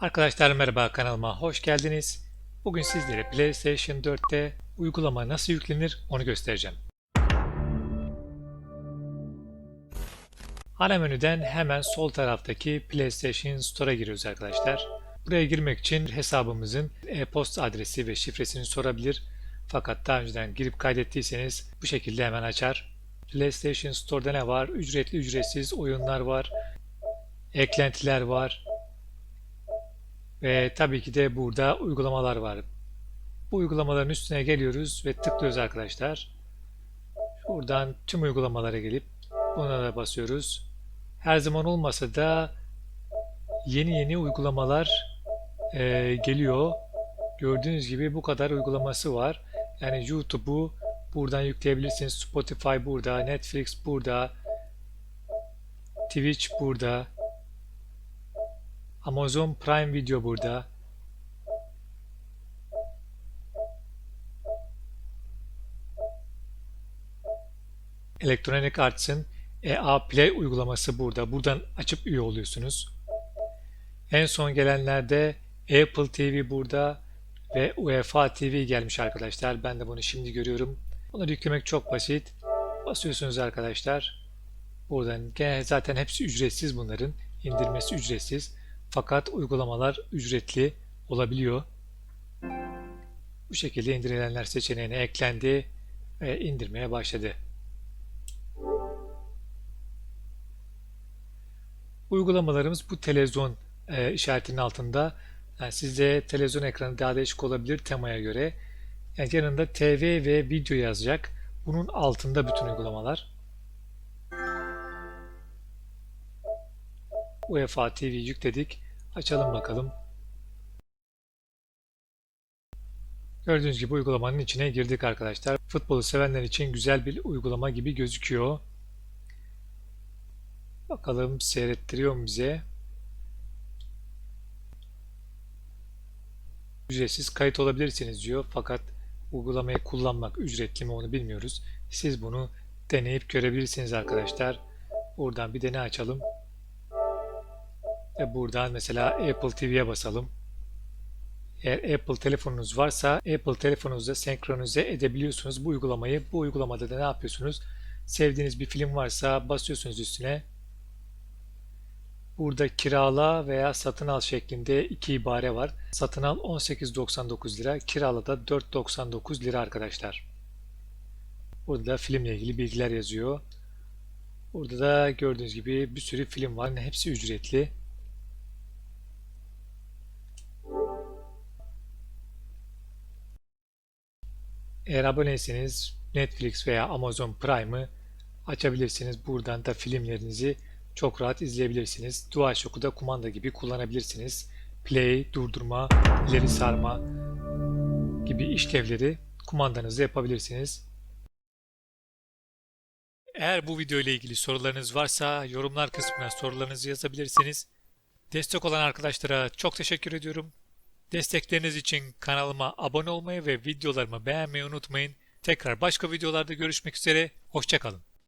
Arkadaşlar merhaba kanalıma hoş geldiniz. Bugün sizlere PlayStation 4'te uygulama nasıl yüklenir onu göstereceğim. Ana menüden hemen sol taraftaki PlayStation Store'a giriyoruz arkadaşlar. Buraya girmek için hesabımızın e-posta adresi ve şifresini sorabilir. Fakat daha önceden girip kaydettiyseniz bu şekilde hemen açar. PlayStation Store'da ne var? Ücretli ücretsiz oyunlar var. Eklentiler var. Ve tabii ki de burada uygulamalar var. Bu uygulamaların üstüne geliyoruz ve tıklıyoruz arkadaşlar. Buradan tüm uygulamalara gelip buna da basıyoruz. Her zaman olmasa da yeni yeni uygulamalar e, geliyor. Gördüğünüz gibi bu kadar uygulaması var. Yani YouTube'u buradan yükleyebilirsiniz. Spotify burada, Netflix burada, Twitch burada, Amazon Prime Video burada. Electronic Arts'ın EA Play uygulaması burada. Buradan açıp üye oluyorsunuz. En son gelenlerde Apple TV burada ve UEFA TV gelmiş arkadaşlar. Ben de bunu şimdi görüyorum. Onları yüklemek çok basit. Basıyorsunuz arkadaşlar. Buradan zaten hepsi ücretsiz bunların. İndirmesi ücretsiz. Fakat uygulamalar ücretli olabiliyor. Bu şekilde indirilenler seçeneğine eklendi ve indirmeye başladı. Uygulamalarımız bu televizyon e, işaretinin altında. Yani sizde televizyon ekranı daha değişik olabilir temaya göre. Yani yanında TV ve video yazacak. Bunun altında bütün uygulamalar. UEFA TV yükledik. Açalım bakalım. Gördüğünüz gibi uygulamanın içine girdik arkadaşlar. Futbolu sevenler için güzel bir uygulama gibi gözüküyor. Bakalım seyrettiriyor mu bize? Ücretsiz kayıt olabilirsiniz diyor. Fakat uygulamayı kullanmak ücretli mi onu bilmiyoruz. Siz bunu deneyip görebilirsiniz arkadaşlar. Buradan bir deney açalım. Ve buradan mesela Apple TV'ye basalım. Eğer Apple telefonunuz varsa Apple telefonunuzda senkronize edebiliyorsunuz bu uygulamayı. Bu uygulamada da ne yapıyorsunuz? Sevdiğiniz bir film varsa basıyorsunuz üstüne. Burada kirala veya satın al şeklinde iki ibare var. Satın al 18.99 lira, kirala da 4.99 lira arkadaşlar. Burada da filmle ilgili bilgiler yazıyor. Burada da gördüğünüz gibi bir sürü film var. Hepsi ücretli. Eğer aboneyseniz Netflix veya Amazon Prime'ı açabilirsiniz. Buradan da filmlerinizi çok rahat izleyebilirsiniz. DualShock'u da kumanda gibi kullanabilirsiniz. Play, durdurma, ileri sarma gibi işlevleri kumandanızda yapabilirsiniz. Eğer bu video ile ilgili sorularınız varsa yorumlar kısmına sorularınızı yazabilirsiniz. Destek olan arkadaşlara çok teşekkür ediyorum. Destekleriniz için kanalıma abone olmayı ve videolarımı beğenmeyi unutmayın. Tekrar başka videolarda görüşmek üzere. Hoşçakalın.